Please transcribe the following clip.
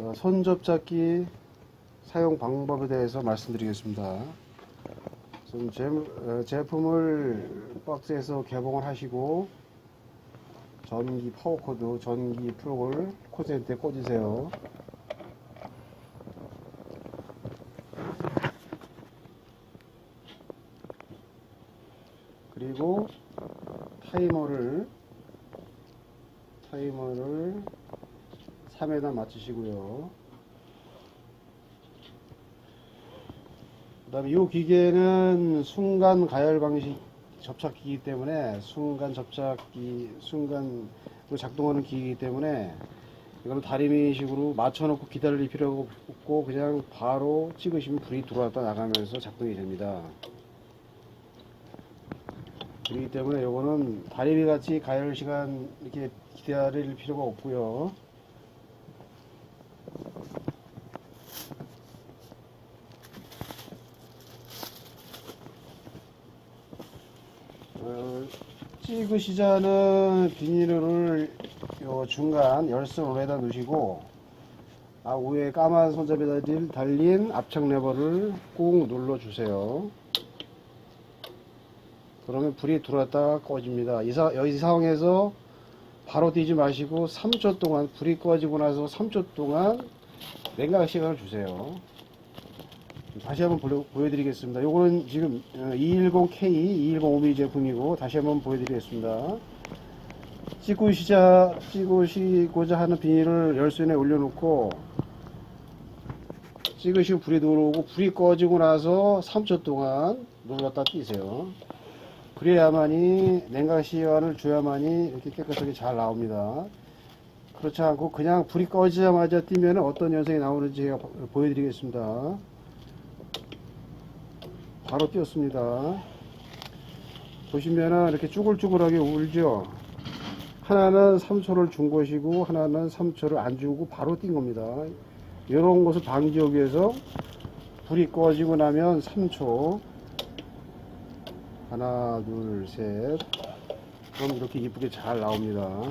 어, 손접착기 사용 방법에 대해서 말씀드리겠습니다. 제, 어, 제품을 박스에서 개봉을 하시고 전기 파워코드, 전기 플러그를 콘센트에 꽂으세요. 그리고 타이머를 타이머를 3에다 맞추시고요. 그 다음에 이 기계는 순간 가열 방식 접착기이기 때문에 순간 접착기, 순간 작동하는 기기이기 때문에 이거는 다리미식으로 맞춰놓고 기다릴 필요가 없고 그냥 바로 찍으시면 불이 들어왔다 나가면서 작동이 됩니다. 그렇기 때문에 이거는 다리미 같이 가열 시간 이렇게 기다릴 필요가 없고요. 어, 찍으시자는 비닐을 요 중간 열선에다 넣으시고 아 위에 까만 손잡이에 달린- 달린 압착 레버를 꾹 눌러 주세요. 그러면 불이 들어왔다가 꺼집니다. 이, 사, 이 상황에서 바로 뛰지 마시고 3초 동안 불이 꺼지고 나서 3초 동안 냉각 시간을 주세요. 다시 한번 보여, 보여드리겠습니다. 요거는 지금 210K, 210mm 제품이고 다시 한번 보여드리겠습니다. 찍으시자, 찍으시고자 하는 비닐을 열선에 올려놓고 찍으시고 불이 들어오고 불이 꺼지고 나서 3초 동안 눌렀다 뛰세요. 그래야만이 냉각 시간을 줘야만이 이렇게 깨끗하게 잘 나옵니다. 그렇지 않고 그냥 불이 꺼지자마자 뛰면 어떤 현상이 나오는지 제가 보- 보여드리겠습니다. 바로 뛰었습니다. 보시면은 이렇게 쭈글쭈글하게 울죠. 하나는 3초를 준 것이고 하나는 3초를 안 주고 바로 뛴 겁니다. 이런 것을 방지하기 위해서 불이 꺼지고 나면 3초 하나 둘 셋 그럼 이렇게 이쁘게 잘 나옵니다.